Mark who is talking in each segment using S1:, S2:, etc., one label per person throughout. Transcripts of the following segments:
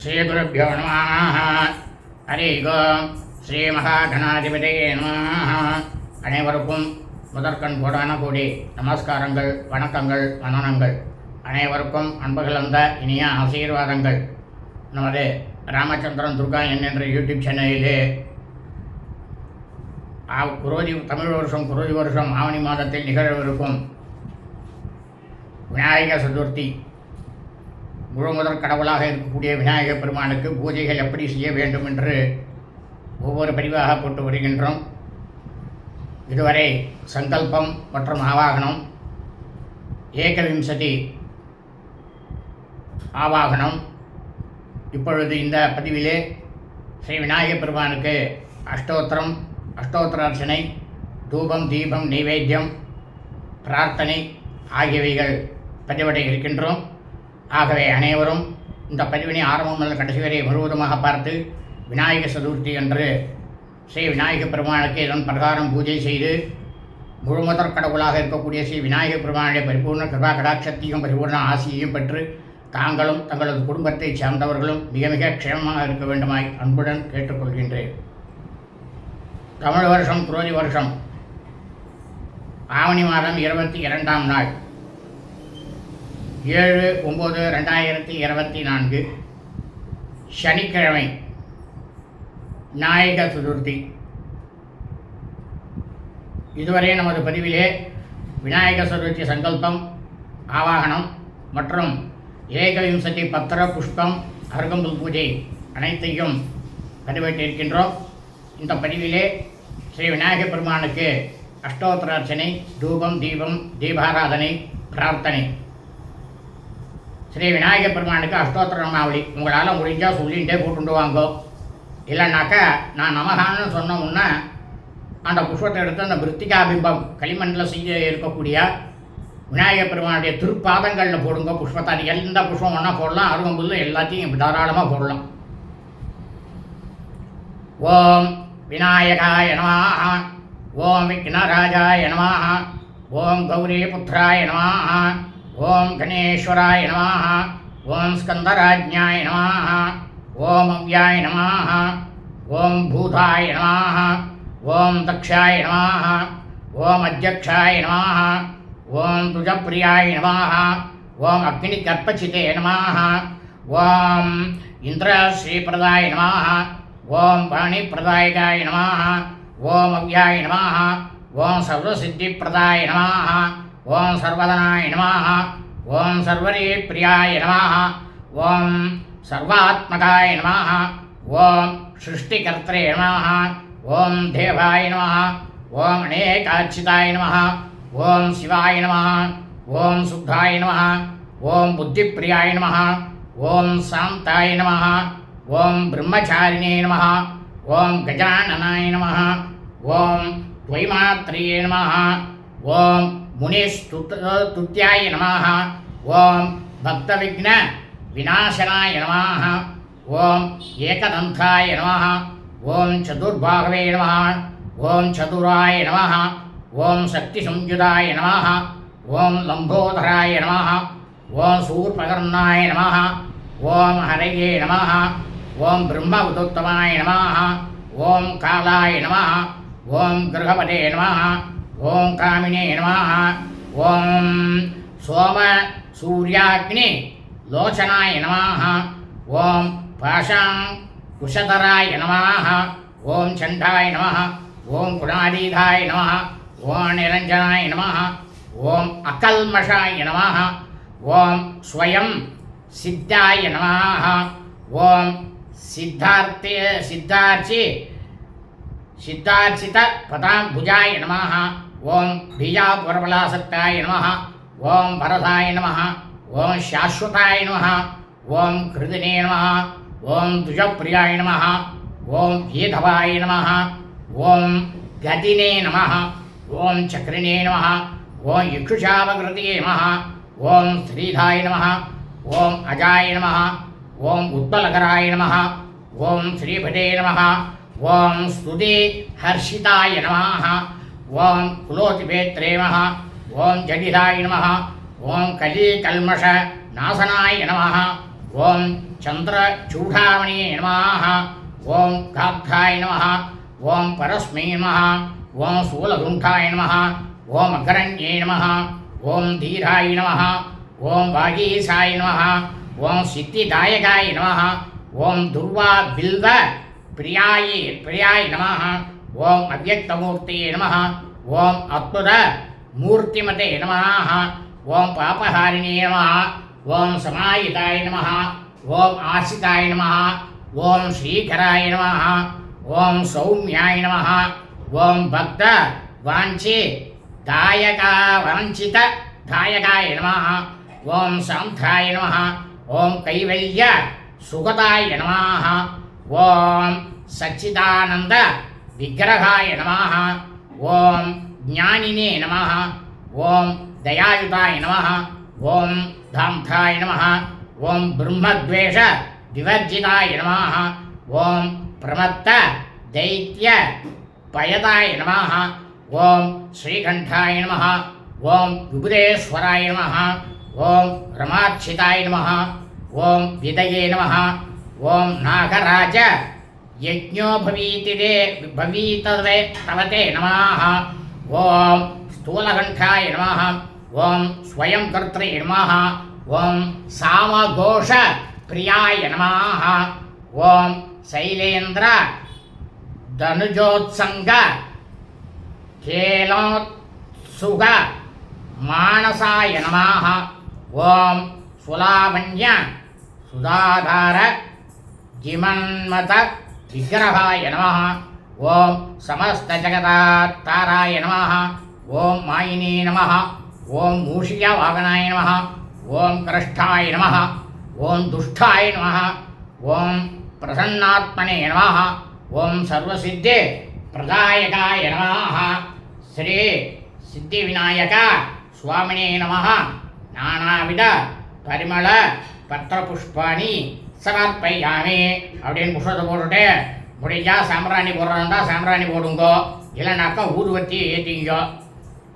S1: ஸ்ரீகுருப்போ நம ஹரி ஓம் ஸ்ரீ மகாகணாதிபதியே நம அனைவருக்கும் முதற்கண் கோடான கோடி நமஸ்காரங்கள் வணக்கங்கள் வந்தனங்கள் அனைவருக்கும் அன்புகளந்த இனிய ஆசீர்வாதங்கள். நமது ராமச்சந்திரன் துர்கா என்கின்ற யூடியூப் சேனலிலே குரோதி தமிழ் வருஷம் குரோதி வருஷம் ஆவணி மாதத்தில் நிகழவிருக்கும் விநாயக சதுர்த்தி முழு கடவுளாக இருக்கக்கூடிய விநாயகர் பெருமானுக்கு பூஜைகள் எப்படி செய்ய வேண்டும் என்று ஒவ்வொரு பதிவாக போட்டு வருகின்றோம். இதுவரை சங்கல்பம் மற்றும் ஆவாகனம் ஏகவிம்சதி ஆவாகனம். இப்பொழுது இந்த பதிவிலே ஸ்ரீ விநாயகர் பெருமானுக்கு அஷ்டோத்திரம் அஷ்டோத்திர அர்ச்சனை தூபம் தீபம் நைவேத்தியம் பிரார்த்தனை ஆகியவைகள் பதிவடை இருக்கின்றோம். ஆகவே அனைவரும் இந்த பதிவினை ஆரம்பம் முதல் கடைசி வரை முழுவதுமாக பார்த்து விநாயக சதுர்த்தி அன்று ஸ்ரீ விநாயக பெருமானுக்கு இதன் பிரகாரம் பூஜை செய்து முழுமுதற் கடவுளாக இருக்கக்கூடிய ஸ்ரீ விநாயக பெருமானுடைய பரிபூர்ண கிருபா கடாட்சத்தையும் பரிபூர்ண ஆசியையும் பெற்று தாங்களும் தங்களது குடும்பத்தைச் சார்ந்தவர்களும் மிக மிக க்ஷேமமாக இருக்க வேண்டுமாய் அன்புடன் கேட்டுக்கொள்கின்றேன். தமிழ் வருஷம் குரோதி வருஷம். ஆவணி மாதம் இருபத்தி இரண்டாம் நாள். ஏழு ஒம்பது ரெண்டாயிரத்தி இருபத்தி நான்கு. சனிக்கிழமை நாயக சதுர்த்தி. இதுவரை நமது பதிவிலே விநாயக சதுர்த்தி சங்கல்பம் ஆவாகனம் மற்றும் ஏகவிம்சதி பத்திர புஷ்பம் அருகம்புல் பூஜை அனைத்தையும் பதிவிட்டிருக்கின்றோம் இந்த பதிவிலே ஸ்ரீ விநாயக பெருமானுக்கு அஷ்டோத்திரார்ச்சனை தூபம் தீபம் தீபாராதனை பிரார்த்தனை. ஸ்ரீ விநாயக பெருமானுக்கு அஷ்டோத்திரமாவளி உங்களால் முடிஞ்சால் சொல்லிகிட்டே கூட்டுண்டு வாங்கோ. இல்லைனாக்கா நான் நமகான்னு சொன்ன உடனே அந்த புஷ்பத்தை எடுத்து அந்த பிருத்திகா பிம்பம் களிமண்ணில் செய்ய இருக்கக்கூடிய விநாயக பெருமானுடைய திருப்பாதங்களில் போடுங்க புஷ்பத்தை. அது எந்த புஷ்பம் ஒன்றா போடலாம் அருகம்புல்லு எல்லாத்தையும் தாராளமாக போடலாம். ஓம் விநாயகாய நமாக ஓம் விக்னராஜாய நமாக ஓம் கௌரி புத்திராய நமாக ஓம் கணேஸ்வராய நமாக ஓம் ஸ்கந்தராஜ்ஞாய நமாக ஓம் அவ்யாய நமாக ஓம் பூதாய நமாக ஓம் தக்ஷாய நமாக ஓம் அத்தியக்ஷாய நமாக ஓம் துஜப்பிரியாய நமாக ஓம் அக்னிகர்ப்பச்சிதே நமாக ஓம் இந்திரஸ்ரீபிரதாய நமாக ஓம் பாணிப்பிரதாயகாய நமாக ஓம் அவ்யாய நமாக ஓம் சர்வசித்திப்பிரதாய நமாக ஓம் சர்வதனாய நமாக ஓம் சர்வரே பிரியாய நமாக ஓம் சர்வாத்மகாய நமாக ஓம் சிருஷ்டிகர்த்தரே நமாக ஓம் தேவாய நமः ஓம் அநேகாச்சிதாய நமः ஓம் சிவாய நமः ஓம் சுத்தாய நமः ஓம் புத்திப்பிரியாய நமः ஓம் சாந்தாய நமः ஓம் பிரம்மச்சாரிணே நமः ஓம் கஜானனாய நமः ஓம் துவைமாத்ரியே நமः ஓம் முனிஸ்துத்தியாய நமாக ஓம் பக்தவிக்ன விநாசனாய நமாக ஓம் ஏகதந்தாய நமாக ஓம் சதுர்பாகவே நமாக ஓம் சதுராய நமாக ஓம் சக்தி சஞ்சுதாய நமாக ஓம் லம்போதராய நமாக ஓம் சூர்பகர்ணாய நமாக ஓம் ஹரையே நமாக ஓம் பிரம்ம உதோத்தமாய நமாக ஓம் காலாய நமாக ஓம் கிரகபதே நமாக ஓம் காமினே நமः. ஓம் சோம சூர்யாக்னி லோச்சனாய நமாக ஓம் பாஷாம் குஷதராய நமாக ஓம் சண்டாய நம. ஓம் குணாதீதாய நம. ஓம் நிரஞ்சனாய நம. ஓம் அகல்மஷாய நம. ஓம் ஸ்வயம் சித்தாய நமः. ஓம் சித்தார்த்தே சித்தார்ச்சி சித்தார்ச்சித பதாம்புஜாய நமாக ஓம் பீஜாபுரபலாசக்தாய நமः ஓம் பரதாய நமः ஓம் சாஸ்வதாய நமः ஓம் கிருதினே நமः ஓம் துஷப்பிரியாய நம ஓம் கீதவாய நம ஓம் கதினே நம ஓம் சக்ரிணே நம ஓம் இக்ஷுஷாபகிருதியே நம ஓம் ஸ்ரீதாய நம ஓம் அஜாய நம ஓம் உத்பலகராய நம ஓம் ஸ்ரீபதே நம ஓம் ஸ்துதி ஹர்ஷிதாய நம ஓம் குலோதிபேத்ரே நம ஓம் ஜடிதாய் நம ஓம் கலீகல்மஷ நாசனாய் நம ஓம் சந்திர சந்திரச்சூடாமணியே நம ஓம் காத்தாய நம ஓம் பரஸ்மை நம ஓம் சூலகுண்டாய நம ஓம் அகரண்யே நம ஓம் தீராய் நம ஓம் வாகீசாய நம ஓம் சித்திதாயகாய் நம ஓம் துர்வா பில்வ பிரியாயி பிரியாய் நம ஓம் அவ்வக்தமூர்த்தியே நம ஓம் அத்புத மூர்த்திமதே நம ஓம் பாபஹாரிணே நம ஓம் சமாயிதாய நம ஓம் ஆசிதாய நம ஓம் ஸ்ரீகராய நம ஓம் சௌமியாய நம ஓம் பக்த வாஞ்சி தாயகா வாஞ்சித தாயகாய நம ஓம் சாந்தாய நம ஓம் கைவல்ய சுகதாய நம ஓம் சச்சிதானந்த விக்கிரகாய நமாக ஓம் ஞானினே நம ஓம் தயாயுதாய நம ஓம் தாம்தாய நம ஓம் பிரம்மத்வேஷ விவர்ஜிதாய நம ஓம் பிரமத்த தைத்திய பயதாய நம ஓம் ஸ்ரீகண்டாய நம ஓம் விபுதேஸ்வராய நம ஓம் ரமாட்சிதாய நம ஓம் விதயே நம ஓம் நாகராஜ யஜ்ஞோ பவீதிதே பவீததே தவதே நமாக ஓம் ஸ்தூலகண்டாய நமாக ஓம் ஸ்வயம் கர்த்ரே நமாக ஓம் சாமகோஷ பிரியாய நமாக ஓம் சைலேந்திர தனுஜோத்சங்க கேலோத்சுக மானசாய நமாக ஓம் சுலாவண்ய சுதாதார ஜிமன்மத விக்கிரகாய நம ஓம் சமஸ்தஜகதாத்தாராய நம ஓம் மாயினே நம ஓம் மூஷியா வாகனாய நம ஓம் கிருஷ்டாய நம ஓம் துஷ்டாய நம ஓம் பிரசன்னாத்மனே நம ஓம் சர்வசித்தி பிரதாயகாய நம ஸ்ரீ சித்தி விநாயக சுவாமினே நம நானாவித பரிமள பத்திரபுஷ்பாணி சமர்ப்பயாமி அப்படின்னு புஷ்பத்தை போட்டுட்டு முடிஞ்சால் சாம்பிராணி போடுறதா சாம்பிராணி போடுங்கோ. இல்லைனாக்கா ஊதுவத்தியை ஏற்றிங்கோ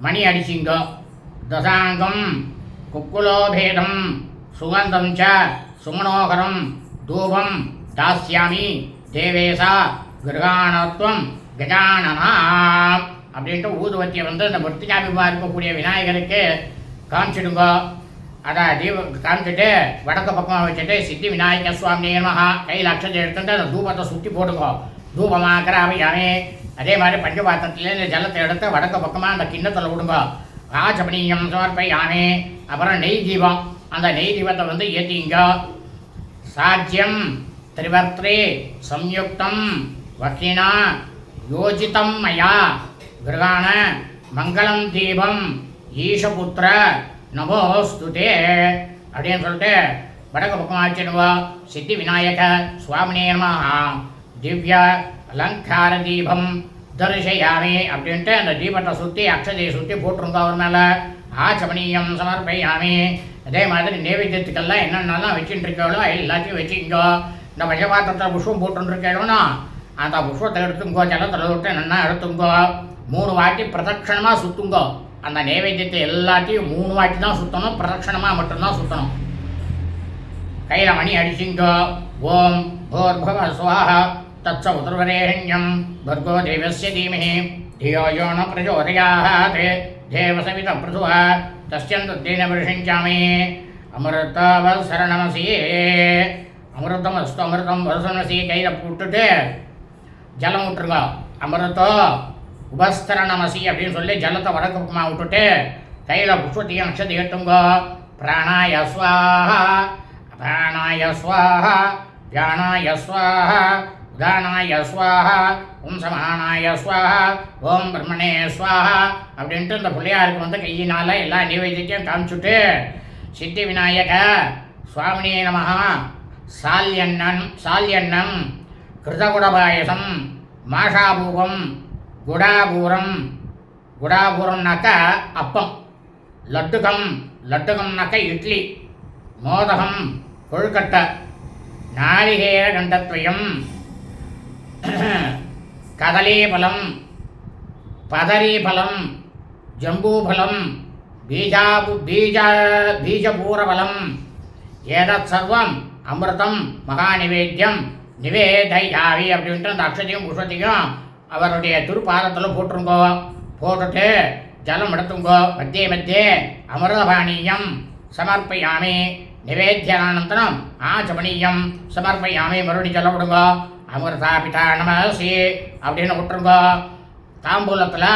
S1: மணி அடிச்சிங்கோ. தசாங்கம் குக்குலோபேதம் சுகந்தம் ச சுமனோகரம் தூபம் தாஸ்யாமி தேவேசா கிரகாணத்துவம் கஜானனா அப்படின்ட்டு ஊதுவத்தியை வந்து இந்த மிருத்திகாபிமா இருக்கக்கூடிய விநாயகருக்கு காமிச்சிடுங்கோ. அதை தீபம் காமிச்சிட்டு வடக்கு பக்கமாக வச்சுட்டு சித்தி விநாயக சுவாமி நமஹா கையில் லட்சத்தை எடுத்துட்டு அந்த தூபத்தை சுற்றி போடுங்க தூபமாக்கிற அவையாமே அதே மாதிரி பஞ்சபாத்திரத்துலேருந்து ஜலத்தை எடுத்து வடக்கு பக்கமாக அந்த கிண்ணத்தில் விடுங்க. ராஜபணியம் சமர்ப்பயாமே. அப்புறம் நெய் தீபம். அந்த நெய் தீபத்தை வந்து ஏற்றிங்க சாத்தியம் திரிவர்த்தே சம்யுக்தம் வக்கினா யோஜிதம் மயா. கிரகான மங்களம் தீபம். ஈஷபுத்திர நமோஸ்துதே அப்படின்னு சொல்லிட்டு வடக்கு பக்கம் ஆச்சிடுவா சித்தி விநாயக சுவாமினே நமஹ திவ்ய அலங்கார தீபம் தரிசையாமி அப்படின்ட்டு அந்த தீபத்தை சுற்றி அக்ஷதையை சுற்றி போட்டிருந்தோம் அவர் மேலே ஆச்சமணியம் சமர்ப்பையாமி. அதே மாதிரி நைவேத்தியத்துக்கெல்லாம் என்னென்னலாம் வச்சுட்டு இருக்கவளோ எல்லாத்தையும் வச்சுக்கோ இந்த பஞ்சபாத்திரத்தில் புஷ்பம் போட்டுருக்கேன்னா அந்த புஷ்பத்தை எடுத்துங்கோ ஜலத்தில் விட்டு என்னென்ன எடுத்துங்கோ மூணு வாட்டி பிரதட்சணமாக சுற்றுங்கோ அந்த நைவேத்தியத்தை எல்லாத்தையும் மூணு வாட்டி தான் சுற்றணும் பிரதட்சணமாக மட்டும்தான் சுற்றணும் கையில் மணி அடிச்சிங்கோ ஓம் भूर्भुव स्वाह तत्स उदुर्वरेण्यं भर्गो देवस्य धीमहि धियो यो न प्रचोदयात् देवसवितपृथुः तस्यन्तद्देन वर्षिञ्चामि அமிர்தவசரணமசி அமிர்தம் அஸ்து அமிர்தம் வருஷமசி கையில் போட்டுட்டு ஜலம் விட்டுருங்க அமிர்தோ உபஸ்தரணமசி அப்படின்னு சொல்லி ஜலத்தை வடக்கு பக்கமாக விட்டுட்டு கையில் புஷ்பத்தையும் அக்ஷத்தை எட்டுங்கோ. பிராணாய பிராணாயஸ்வாஹா தியானாயஸ்வாஹா ஸ்வாஹா உதானாய ஸ்வாஹா ஓம் சமானாய ஸ்வாஹா ஓம் பிரம்மணே ஸ்வாஹா அப்படின்ட்டு இந்த பிள்ளையாருக்கு வந்து கையினால் எல்லா நைவேத்தியத்தையும் காமிச்சுட்டு சித்தி விநாயக சுவாமினே நமகா சால்யண்ணன் சால்யண்ணம் கிருதகுடபாயசம் மாஷாபூபம் குடாபூரம். குடாபூரம்னாக்கா அப்பம். லட்டுகம். லட்டுகம்னாக்கா இட்லி. மோதகம். கொழுக்கட்டை. நாளிகேர கண்டத்வயம் கதலீபலம். பதரீபலம். ஜம்பூபலம். பீஜாபு பீஜ பீஜபூரபலம். ஏதத் சர்வம். அமிர்தம். மகாநிவேத்தியம். நிவேதையாவி அப்படின்ட்டு அந்த அக்ஷதையும் புஷ்பத்தையும் அவருடைய திருப்பாதத்தில் போட்டுருங்கோ. போட்டுட்டு ஜலம் எடுத்துங்கோ. மத்திய மத்தியே அமிர்தபாணியம் சமர்ப்பயாமி. நிவேத்தியானந்தரம் ஆச்சமணியம் சமர்ப்பயாமி. மறுபடி ஜலம் விடுங்க. அமிர்தா பிதா நமசி அப்படின்னு விட்டுருங்கோ. தாம்பூலத்தில்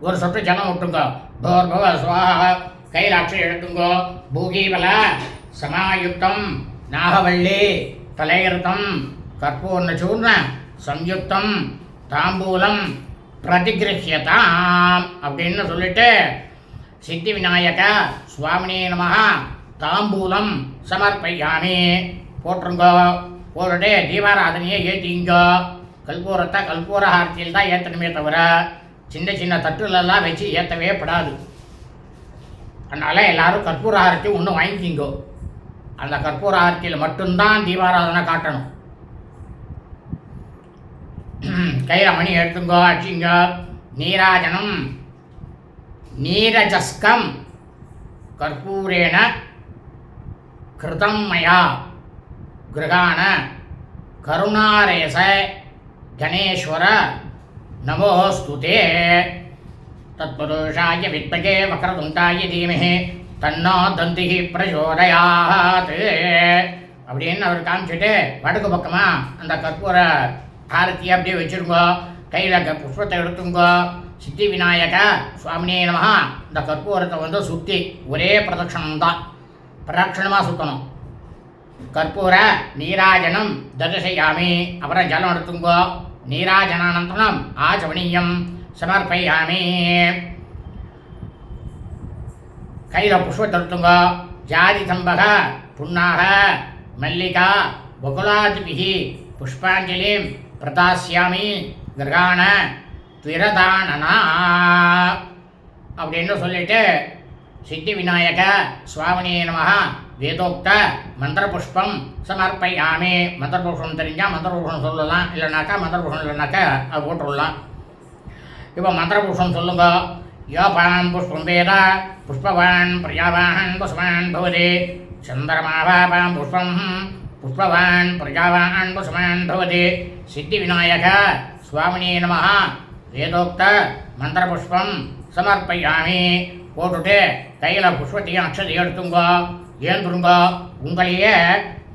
S1: ஒரு சொட்டு ஜலம் விட்டுங்கோ. தோர்பவ சுவாக கைலாட்சி எடுத்துங்கோ. பூகீவல சமாயுக்தம் நாகவள்ளி தலையிருத்தம் கற்பூர்ண சூர்ண சம்யுக்தம் தாம்பூலம் பிரதிகிருஹியதாம் அப்படின்னு சொல்லிட்டு சித்தி விநாயக சுவாமினே நம தாம்பூலம் சமர்ப்பயாமி. போட்டுருங்கோ போட்டுட்டு தீபாராதனையை ஏற்றிங்கோ கல்பூரத்தை கல்பூர ஆரத்தியில் தான் ஏற்றணுமே தவிர சின்ன சின்ன தட்டுலெல்லாம் வச்சு ஏற்றவே படாது. அதனால் எல்லாரும் கற்பூர ஆரத்தி ஒன்று வாங்கிக்கிங்கோ அந்த கற்பூர ஆரத்தியில் மட்டும்தான் தீபாராதனை காட்டணும். கையில் மணி எடுத்துங்கோ அடிச்சிங்க நீராஜனம். நீரஜஸ்கம். கற்பூரேண கிருதம் மயா கிரகாண. கருணாரேச. கணேஸ்வர. நமோஸ்துதே. தத்புருஷாய வித்மகே வக்ரதுண்டாய தீமஹி. தன்னோ தந்திகி பிரச்சோதயாத் அப்படின்னு அவர் காமிச்சிட்டு வடக்கு பக்கமாக அந்த கற்பூர ஆரத்தியை அப்படியே வச்சுருங்கோ. கையில் புஷ்பத்தை எடுத்துங்கோ. சித்தி விநாயக சுவாமினே நமஹா. இந்த கற்பூரத்தை வந்து சுற்றி ஒரே பிரதட்சணம் தான் பிரதட்சணமாக சுற்றணும் கற்பூர நீராஜனம் தரிசயாமி. அப்புறம் ஜலம் எடுத்துங்கோ. நீராஜனானந்தனம் ஆச்சமணியம் சமர்ப்பயாமி. கையில் புஷ்பத்தை எடுத்துங்கோ. ஜாதி சம்பக புண்ணாக மல்லிகா பகுலாதிபிகி புஷ்பாஞ்சலிம் பிரதாசியாமி கிரகாண திரதானனா அப்படின்னு சொல்லிட்டு சித்தி விநாயக சுவாமினே நமஹ வேதோக்த மந்திரபுஷ்பம் புஷ்பம் மந்திரபுஷ்பம் தெரிஞ்சால் மந்திரபுஷ்பம் சொல்லலாம் இல்லைனாக்கா மந்திரபுஷ்பம் இல்லைனாக்கா அது போட்டுடலாம். இப்போ மந்திரபுஷ்பம் சொல்லுங்க. யோபான் புஷ்பம் வேத புஷ்பவான் பிரியாவான் புஷ்பான் பவதி சந்திரமாவாபான் புஷ்பம். புஷ்பவான் பிரஜாவான் புஷ்பான் பவதி சித்தி விநாயக சுவாமினே நம வேதோக்த மந்திர புஷ்பம் சமர்ப்பயாமி போட்டுட்டு கையில் புஷ்பத்தையும் அக்ஷதையும் எடுத்துங்கோ ஏந்துருங்கோ உங்களையே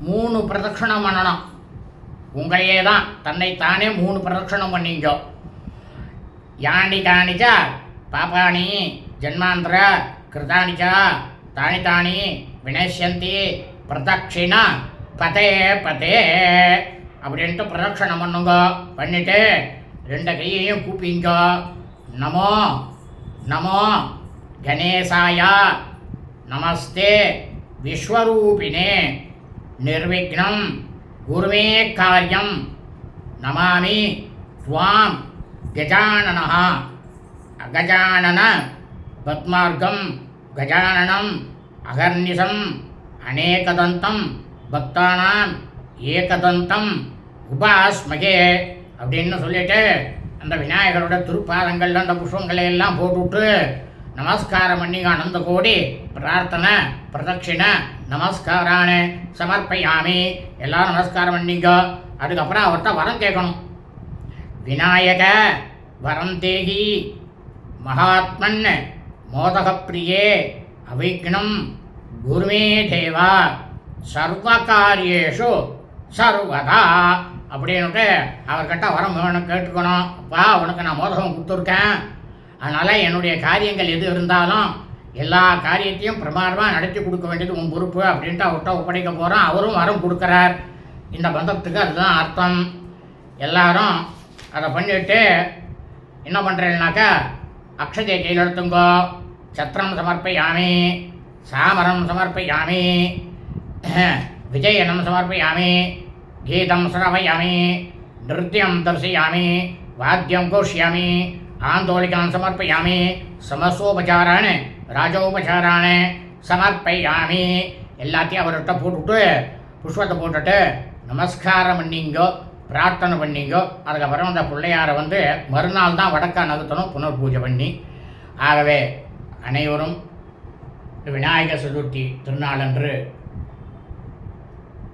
S1: மூணு பிரதட்சணம் பண்ணணும். உங்களையே தான் தன்னைத்தானே மூணு பிரதட்சணம் பண்ணீங்க யானி காணிச்சா பாப்பாணி ஜன்மாந்திர கிருதானிச்சா தானி தானி வினேஷந்தி பிரதட்சிணா பதே பதே. அப்படின்ட்டு பிரதட்சணம் பண்ணுங்க. பண்ணிட்டு ரெண்டு கையையும் கூப்பிங்க. நமோ நமோ. கணேசாயா. நமஸ்தே. விஸ்வரூபினே. நிர்விக்னம். குருமே காரியம். நமாமி. துவாம். கஜானனः அகஜானன. பத்மார்க்கம். கஜானனம். அகர்நிசம். அநேகதந்தம். பக்தானாம் ஏகதந்தம் உபாஸ்மகே அப்படின்னு சொல்லிட்டு அந்த விநாயகரோட திருப்பாதங்கள்ல அந்த புஷ்பங்களை எல்லாம் போட்டுவிட்டு நமஸ்காரம் பண்ணி அனந்த கோடி பிரார்த்தனை பிரதட்சிணை நமஸ்காரானு சமர்ப்பயாமி எல்லாரும் நமஸ்காரம் பண்ணிங்க அதுக்கப்புறம் அவர்கிட்ட வரம் கேட்கணும். விநாயக வரம் தேகி மகாத்மன் மோதகப்பிரியே அவிக்னம் குருமே தேவா. சர்வகாரியேஷு சர்வதா. அப்படின்னுட்டு அவர்கிட்ட வரம் வேணும் கேட்டுக்கணும். அப்பா உனக்கு நான் மோதகம் கொடுத்துருக்கேன். அதனால் என்னுடைய காரியங்கள் எது இருந்தாலும் எல்லா காரியத்தையும் பிரமாதமாக நடத்தி கொடுக்க வேண்டியது உன் பொறுப்பு அப்படின்ட்டு அவர்கிட்ட ஒப்படைக்க போகிறோம் அவரும் வரம் கொடுக்குறார். இந்த பந்தத்துக்கு அதுதான் அர்த்தம். எல்லாரும் அதை பண்ணிவிட்டு என்ன பண்ணுறேன்னாக்கா அக்ஷதையை கையில் எடுத்துங்கோ சத்திரம் சமர்ப்பயாமி சாமரம் சமர்ப்பயாமி विजयनं समर्पयामि गीतं श्रावयामि नृत्यं दर्शयामि वाद्यं घोषयामि आन्दोलिकान् समर्पयामि समस्तोपचारान् ராஜோபசாரான சமர்ப்பயாமி எல்லாத்தையும் அவர்கிட்ட போட்டுவிட்டு புஷ்பத்தை போட்டுட்டு நமஸ்காரம் பண்ணிங்கோ பிரார்த்தனை பண்ணிங்கோ அதுக்கப்புறம் அந்த பிள்ளையாரை வந்து மறுநாள் தான் வடக்கா நகர்த்தணும் புனர் பூஜை பண்ணி ஆகவே அனைவரும் விநாயகர் சதுர்த்தி திருநாளன்று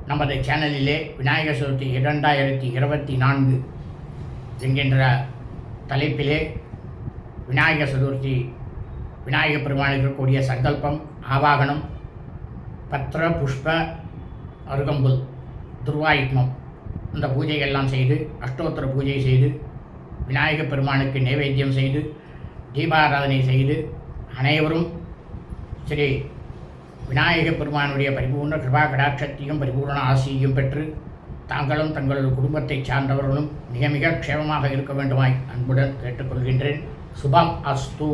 S1: நமது சேனலிலே விநாயகர் சதுர்த்தி இரண்டாயிரத்தி இருபத்தி நான்கு என்கின்ற தலைப்பிலே விநாயகர் சதுர்த்தி விநாயகர் பெருமானுக்கு இருக்கக்கூடிய சங்கல்பம் ஆவாகனம் பத்திர புஷ்ப அருகம்புல் துர்வாயுத்மம் அந்த பூஜைகள்லாம் செய்து அஷ்டோத்திர பூஜை செய்து விநாயகர் பெருமானுக்கு நைவேத்தியம் செய்து தீபாராதனை செய்து அனைவரும் ஸ்ரீ விநாயக பெருமானுடைய பரிபூர்ண கிருபா கடாட்சத்தையும் பரிபூர்ண ஆசியையும் பெற்று தாங்களும் தங்களது குடும்பத்தைச் சார்ந்தவர்களும் மிக மிக க்ஷேமமாக இருக்க வேண்டுமாய் அன்புடன் கேட்டுக்கொள்கின்றேன். சுபம் அஸ்து.